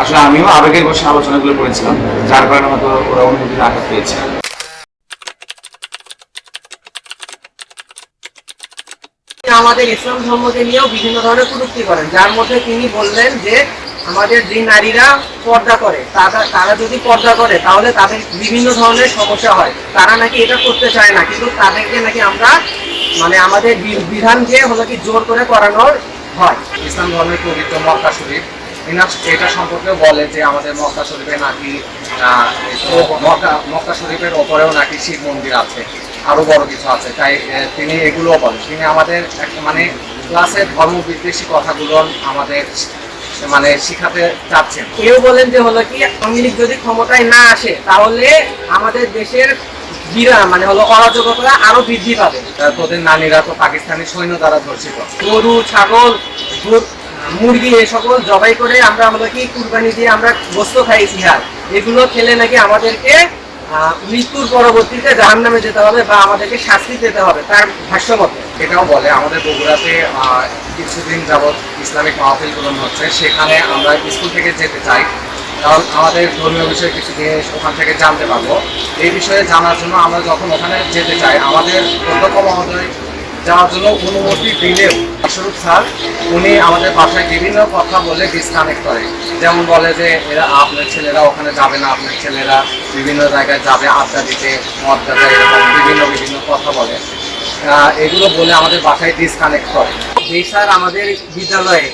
আসলে আমিও আবেগের বসে আলোচনাগুলো করেছিলাম যার কারণে হয়তো ওরা অনুভূতির আঘাত পেয়েছে। আমাদের ইসলাম ধর্মকে নিয়েও বিভিন্ন ধরনের কটূক্তি করেন যার মধ্যে তিনি বললেন যে আমাদের যে নারীরা পর্দা করে তারা তারা যদি পর্দা করে তাহলে তাদের বিভিন্ন ধরনের সমস্যা হয়। তারা নাকি এটা করতে চায় না কিন্তু তাদেরকে নাকি আমরা মানে আমাদের বিধান দিয়ে হলো কি জোর করে করানোর হয়। ইসলাম ধর্মের পবিত্র মক্কা শরীফ এটা সম্পর্কে বলে যে আমাদের মক্কা শরীফে নাকি মক্কা মক্কা শরীফের ওপরেও নাকি শিব মন্দির আছে আরও বড় কিছু আছে। তাই তিনি এগুলোও বলেন। তিনি আমাদের একটা মানে ক্লাসে ধর্ম বিদ্বেষী কথাগুলো আমাদের মানে শিখাতে চাচ্ছেন। কেউ বলেন যে হলো কি আওয়ামী লীগ যদি ক্ষমতায় না আসে তাহলে আমাদের দেশের বিরা মানে হলো অরাজকতা আরও বৃদ্ধি পাবে। তোদের নারীরা তো পাকিস্তানি সৈন্য দ্বারা ধর্ষিত। গরু ছাগল দুধ, মুরগি এ সকল জবাই করে আমরা হলো কি কুরবানি দিয়ে আমরা গোস্ত খাই ইতিহাস। এগুলো খেলে নাকি আমাদেরকে মৃত্যুর পরবর্তীতে জাহান নামে যেতে হবে বা আমাদেরকে শাস্তি দিতে হবে, তার ভাষ্য মতে। এটাও বলে, আমাদের বগুড়াতে কিছুদিন যাবৎ ইসলামিক মাহফিল গ্রহণ হচ্ছে, সেখানে আমরা স্কুল থেকে যেতে চাই। কারণ আমাদের ধর্মীয় বিষয়ে কিছু জিনিস ওখান থেকে জানতে পারব। এই বিষয়ে জানার জন্য আমরা যখন ওখানে যেতে চাই, আমাদের অধ্যক্ষ মহোদয় যাওয়ার জন্য অনুমতি দিলেও স্বরূপ স্যার, উনি আমাদের বাসায় বিভিন্ন কথা বলে ডিসকানেক্ট করে। যেমন বলে যে এরা আপনার ছেলেরা ওখানে যাবে না, আপনার ছেলেরা বিভিন্ন জায়গায় যাবে, আড্ডা দিতে মদ গাঁজা এরকম বিভিন্ন বিভিন্ন কথা বলে। এগুলো বলে আমাদের বাসায় ডিসকানেক্ট করে। এই স্যার, আমাদের বিদ্যালয়ে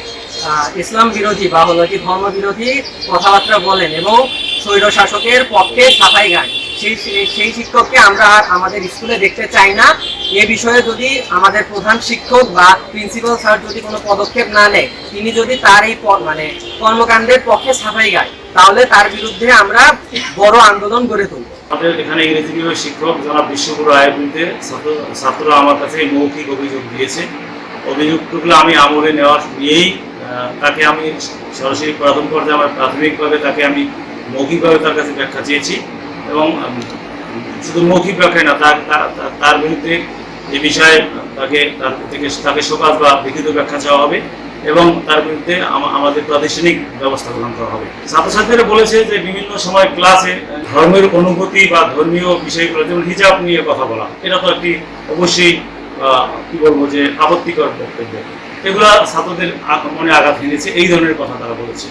ইসলাম বিরোধী বা হলো কি ধর্ম বিরোধী কথাবার্তা বলেন এবং স্বৈর শাসকের পক্ষে সাফাই গান। সেই সেই- শিক্ষককে আমরা আর আমাদের স্কুলে দেখতে চাই না। এ বিষয়ে যদি আমাদের প্রধান শিক্ষক বা প্রিন্সিপাল স্যার যদি কোনো পদক্ষেপ না নেয়, তিনি যদি তার এই মানে কর্মকাণ্ডের পক্ষে সাফাই গায়, তাহলে তার বিরুদ্ধে আমরা বড় আন্দোলন গড়ে তুলব। আমাদের এখানে ইংরেজি বিভাগের শিক্ষক যারা বিশ্বগুরু আয়ের বিরুদ্ধে ছাত্র, ছাত্ররা আমার কাছে মৌখিক অভিযোগ দিয়েছে। অভিযোগগুলো আমি আমলে নেওয়ার নিয়েই তাকে আমি সরাসরি প্রথম পর্যায়ে আমার প্রাথমিকভাবে তাকে আমি মৌখিকভাবে তার কাছে ব্যাখ্যা চেয়েছি। এবং শুধু মৌখিক ব্যাখ্যায় না, তার তার- বিরুদ্ধে এই বিষয়ে তাকে তার থেকে তাকে সকাল বা লিখিত ব্যাখ্যা চাওয়া হবে এবং তার বিরুদ্ধে আমাদের প্রাতিষ্ঠানিক ব্যবস্থা গ্রহণ করা হবে। ছাত্রছাত্রীরা বলেছে যে বিভিন্ন সময় ক্লাসে ধর্মের অনুভূতি বা ধর্মীয় বিষয়গুলো যেমন হিজাব নিয়ে কথা বলা। এটা তো একটি অবশ্যই কি বলব যে আপত্তিকর বক্তব্য। এগুলা ছাত্রদের মনে আঘাত এনেছে এই ধরনের কথা তারা বলেছে।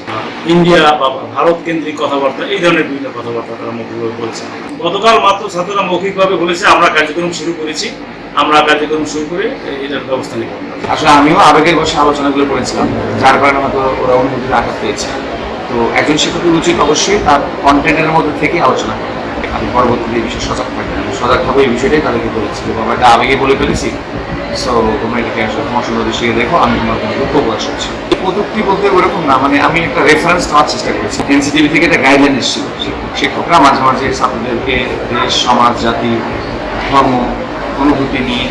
ইন্ডিয়া বা ভারত কেন্দ্রিক কথাবার্তা, এই ধরনের বিভিন্ন কথাবার্তা তারা মৌখিকভাবে বলেছে। গতকাল মাত্র ছাত্ররা মৌখিকভাবে বলেছে, আমরা কার্যক্রম শুরু করেছি, আমরা কার্যক্রম শুরু করে এটার ব্যবস্থা নেব। আসলে আমিও আবেগের বসে আলোচনাগুলো করেছিলাম, যার কারণে হয়তো ওরা অনুভূতির আঘাত পেয়েছে। তো একজন শিক্ষকের উচিত অবশ্যই তার কন্টেন্টের মধ্যে থেকে আলোচনা করা। পরবর্তীতে এই বিষয়ে সজাগ থাকবেন আমি সজাগ থাকব এই বিষয়টাই তাদেরকে বলেছি যে বাবা এটা আবেগে বলে ফেলেছি। সো তোমরা এটাকে আসলে তোমার সুন্দর দৃষ্টিকে দেখো, আমি তোমার কোনো প্রকাশ করছি প্রযুক্তি বলতে ওরকম না মানে আমি একটা রেফারেন্স নেওয়ার চেষ্টা করেছি। এনসিটিভি থেকে একটা গাইডলাইন এসেছিল। শিক্ষক- শিক্ষকরা মাঝে মাঝে ছাত্রদেরকে দেশ, সমাজ, জাতি, ধর্ম, অনুভূতি নিয়ে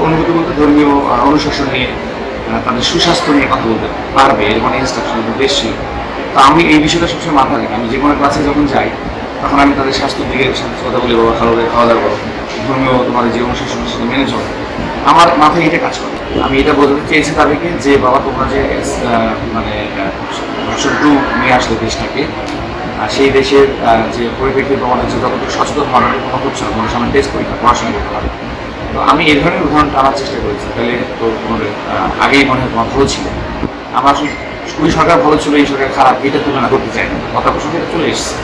অনুভূতি বলতে ধর্মীয় অনুশাসন নিয়ে তাদের সুস্বাস্থ্য নিয়ে কথা বলতে পারবে এর মানে ইনস্ট্রাকশন বেশ তো আমি এই বিষয়টা সবসময় মাথায় রাখি। আমি যে কোনো ক্লাসে যখন যাই তখন আমি তাদের স্বাস্থ্যের দিকে সাথে কথা বলি বাবা রে, খাওয়া দাওয়া করো। ধর্মীয় তোমাদের যে অনুশাসন সেটা মেনে চলো। আমার মাথায় এটা কাজ করে। আমি এটা বোঝাতে চেয়েছি তাদেরকে যে বাবা তোমরা যে মানে টু নিয়ে আসলে দেশটাকে আর সেই দেশের যে পরিপ্রেক্ষিতে তোমাদের যে যতটুকু সচেতন হওয়ার কোনো হচ্ছে না তোমার সামনে টেস্ট পরীক্ষা পড়াশোনা করতে পারে। তো আমি এই ধরনের উদাহরণ টানার চেষ্টা করেছি। তাহলে তো তোমাদের আগেই মনে হয় তোমার ভালো ছিল। আমার ওই সরকার ভালো ছিল এই সরকার খারাপ এটা তুলনা করতে চাই না কথা প্রসঙ্গে চলে এসেছে।